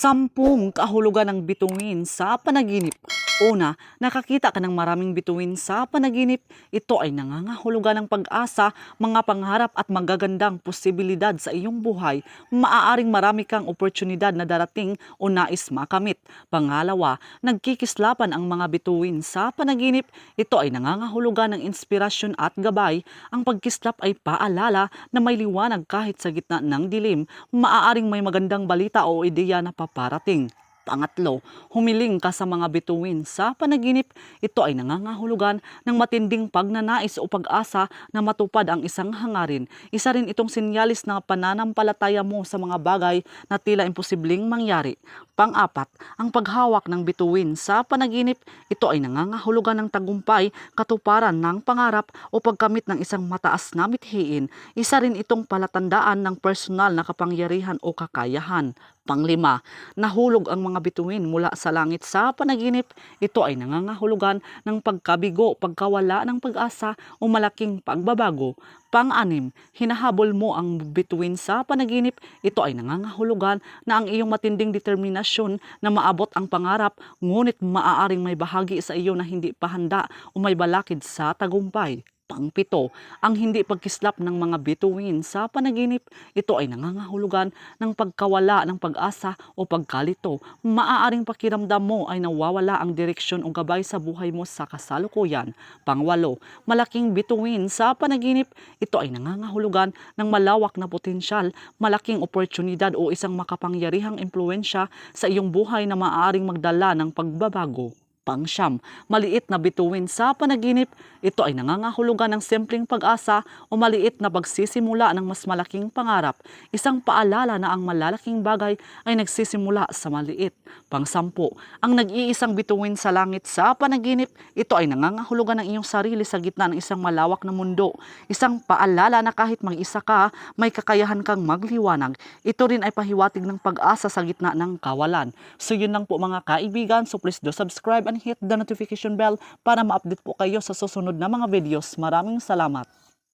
Sampung kahulugan ng bituin sa panaginip. Una, nakakita ka ng maraming bituin sa panaginip. Ito ay nangangahulugan ng pag-asa, mga pangarap at magagandang posibilidad sa iyong buhay. Maaaring marami kang oportunidad na darating o nais makamit. Pangalawa, nagkikislapan ang mga bituin sa panaginip. Ito ay nangangahulugan ng inspirasyon at gabay. Ang pagkislap ay paalala na may liwanag kahit sa gitna ng dilim. Maaaring may magandang balita o ideya na paparating. Pangatlo, humiling ka sa mga bituin sa panaginip. Ito ay nangangahulugan ng matinding pagnanais o pag-asa na matupad ang isang hangarin. Isa rin itong sinyalis na pananampalataya mo sa mga bagay na tila imposibleng mangyari. Pang-apat, ang paghawak ng bituin sa panaginip. Ito ay nangangahulugan ng tagumpay, katuparan ng pangarap o pagkamit ng isang mataas na mithiin. Isa rin itong palatandaan ng personal na kapangyarihan o kakayahan. Panglima, nahulog ang mga bituin mula sa langit sa panaginip. Ito ay nangangahulugan ng pagkabigo, pagkawala ng pag-asa o malaking pagbabago. Pang-anim, hinahabol mo ang bituin sa panaginip. Ito ay nangangahulugan na ang iyong matinding determinasyon na maabot ang pangarap, ngunit maaaring may bahagi sa iyo na hindi pa handa o may balakid sa tagumpay. Pangpito, ang hindi pagkislap ng mga bituin sa panaginip, ito ay nangangahulugan ng pagkawala ng pag-asa o pagkalito. Maaaring pakiramdam mo ay nawawala ang direksyon o gabay sa buhay mo sa kasalukuyan. Pangwalo, malaking bituin sa panaginip, ito ay nangangahulugan ng malawak na potensyal, malaking oportunidad o isang makapangyarihang impluensya sa iyong buhay na maaaring magdala ng pagbabago pangsyam. Maliit na bituin sa panaginip, ito ay nangangahulugan ng simpleng pag-asa o maliit na pagsisimula ng mas malaking pangarap. Isang paalala na ang malalaking bagay ay nagsisimula sa maliit. Pangsampu, ang nag-iisang bituin sa langit sa panaginip, ito ay nangangahulugan ng iyong sarili sa gitna ng isang malawak na mundo. Isang paalala na kahit mag-isa ka, may kakayahan kang magliwanag. Ito rin ay pahiwatig ng pag-asa sa gitna ng kawalan. So yun lang po mga kaibigan. So please do subscribe and hit the notification bell para ma-update po kayo sa susunod na mga videos. Maraming salamat.